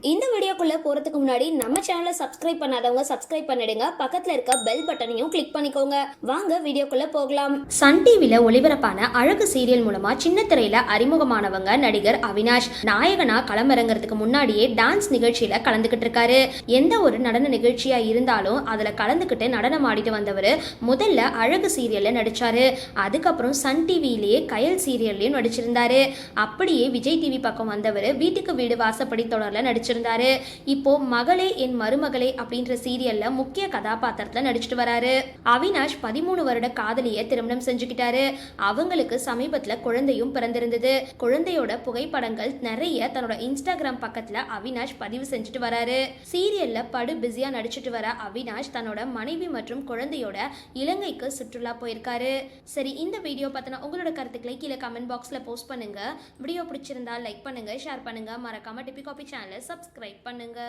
இந்த வீடியோக்குள்ளே போறதுக்கு முன்னாடி நம்ம சேனலை சப்ஸ்கிரைப் பண்ணாதவங்க சப்ஸ்கிரைப் பண்ணிடுங்க. பக்கத்தில் இருக்க பெல் பட்டனையும் கிளிக் பண்ணிக்கோங்க. வாங்க வீடியோக்குள்ளே போகலாம். சன் டிவியில் ஒளிபரப்பான அழகு சீரியல் மூலமாக சின்ன திரையில் அறிமுகமானவங்க நடிகர் அவினாஷ். நாயகனா களமிறங்குறதுக்கு முன்னாடியே டான்ஸ் நிகழ்ச்சியில் கலந்துக்கிட்டு இருக்காரு. எந்த ஒரு நடன நிகழ்ச்சியாக இருந்தாலும் அதில் கலந்துக்கிட்டு நடனம் ஆடிட்டு வந்தவர் முதல்ல அழகு சீரியலில் நடித்தார் அதுக்கப்புறம் சன் டிவியிலேயே கயல் சீரியல்லையும் நடிச்சிருந்தாரு. அப்படியே விஜய் டிவி பக்கம் வந்தவர் வீட்டுக்கு வீடு வாசப்படி தொடரில் நடிச்சிருந்தாரு. இப்போ மகளே என் மருமகளே அப்படின்ற சீரியல்ல முக்கிய கதாபாத்திரத்தில் நடிச்சிட்டு வராரு. அவினாஷ் பதிமூணு வருட காதலிய திருமணம் செஞ்சுக்கிட்டாரு. அவங்களுக்கு சமீபத்துல குழந்தையும் பிறந்திருந்தது. குழந்தையோட புகைப்படங்கள் நிறைய தன்னோட இன்ஸ்டாகிராம் பக்கத்துல அவினாஷ் பதிவு செஞ்சுட்டு வராரு. சீரியல்ல படு பிஸியா நடிச்சிட்டு வர அவினாஷ் தன்னோட மனைவி மற்றும் குழந்தையோட இலங்கைக்கு சுற்றுலா போயிருக்காரு. சரி இந்த வீடியோ பார்த்தனா உங்களோட கருத்துக்களை கீழே கமெண்ட் பாக்ஸ்ல போஸ்ட் பண்ணுங்க. வீடியோ பிடிச்சிருந்தா லைக் பண்ணுங்க ஷேர் பண்ணுங்க. மறக்காம டிபி காபி சேனலை சப்ஸ்கிரைப் 能够。